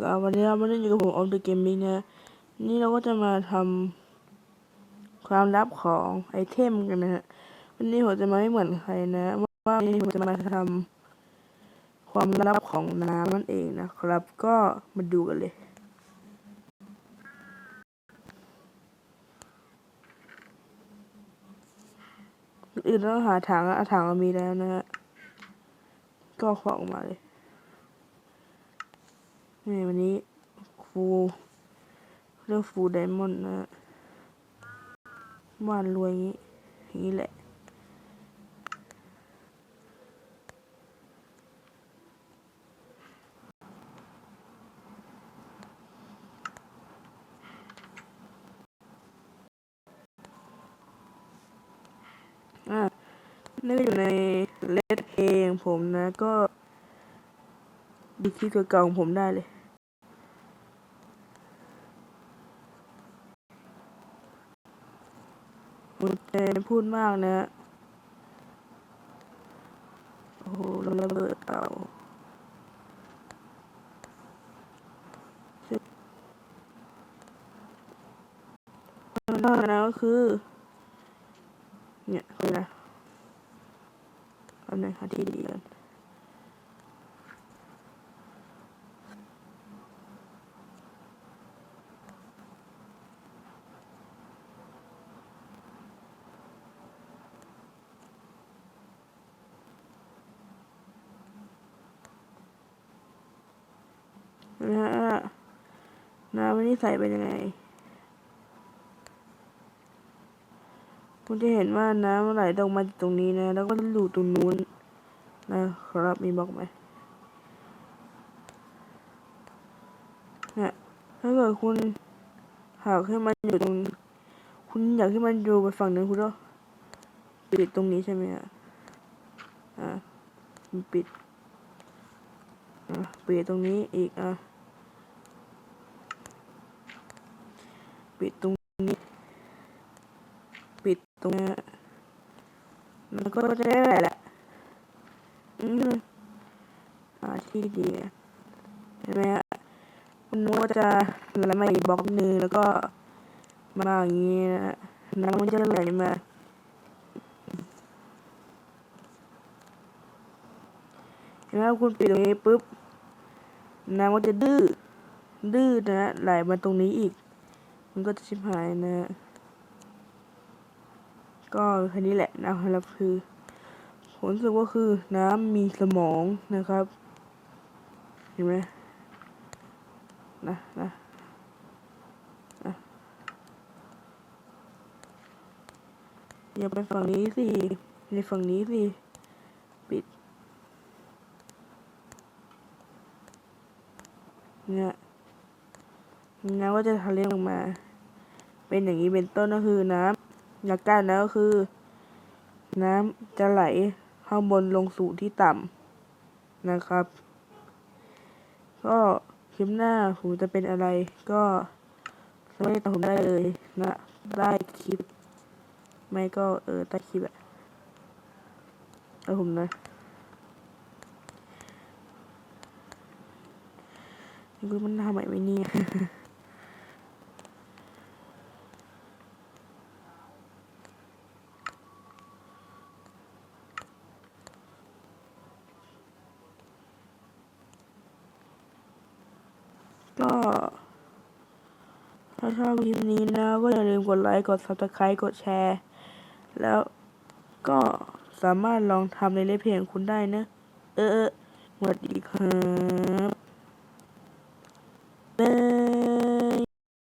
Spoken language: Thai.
แล้ววันนี้เราไม่ได้อยู่กับผมออฟเดอะเกมมิ่งนะ นี่เราก็จะมาทำความลับของไอเทมกันนะฮะ วันนี้ผมจะมาไม่เหมือนใครนะ ว่าวันนี้ผมจะมาทำความลับของน้ำนั่นเองนะครับ ก็มาดูกันเลยอื่นต้องหาถังอะถังเรามีแล้วนะฮะ ก็ขวาออกมาเลย นี่วันนี้ฟูเลือกฟูไดมอนด์นะฮะบ้านรวยอย่างนี้อย่างนี้แหละอะนี่ก็อยู่ในเลดเพลงผมนะก็ ดูคลิปเก่าๆของผมได้เลยมจะไม่พูดมากนะ โอ้โหระเบิดเก่านอกจากนั้นก็คือ เนี่ยคือนะเอาหน่อยค่ะที่ดีกัน นะฮะน้ำวันนี้ใส่เป็นยังไง คุณจะเห็นว่าน้ำไหลตรงมาจากตรงนี้นะ แล้วก็หลุดตรงนู้นนะครับมีบอกไหมเนี่ยถ้าเกิดคุณหากให้มันอยู่ตรง คุณอยากให้มันอยู่ไปฝั่งนึงคุณก็ปิดตรงนี้ใช่ไหมอะอะปิด อะปิดตรงนี้อีกอะ ปิดตรงนี้ ปิดตรงนี้มันก็จะได้แหละ อืมอ่าที่ดีเห็นไหมฮะคุณนึกว่าจะไหลมาอีกบล็อกหนึงแล้วก็มาอย่างนี้นะน้ำมันจะไหลมาเห็นไหมคุณปิดตรงนี้ปุ๊บน้ำก็จะดื้อดื้อนะไหลมาตรงนี้อีก มันก็จะชิบหายนะก็แค่นี้แหละนะครับคือผลรู้สึกว่าคือน้ำมีสมองนะครับ เห็นไหมนะนะนะอย่าไปฝั่งนี้สิในฝั่งนี้สิปิดเนี่ย น้ำก็จะทะเลลงมา เป็นอย่างนี้เป็นต้นก็คือน้ำหลักการแล้วก็คือ น้ำจะไหลข้างบนลงสู่ที่ต่ำนะครับ ก็คลิปหน้าผมจะเป็นอะไรก็สามารถติดตามผมได้เลยนะได้คลิป ไม่ก็เออใต้คลิปอะเอาผมนะนี่กูมันทำใหม่ไหมเนี่ย ก็ถ้าชอบคลิปนี้นะ ก็อย่าลืมกดไลค์ กด subscribe กดแชร์ แล้วก็สามารถลองทำในเล่เพลงคุณได้นะ เออสวัสดีครับบ๊าย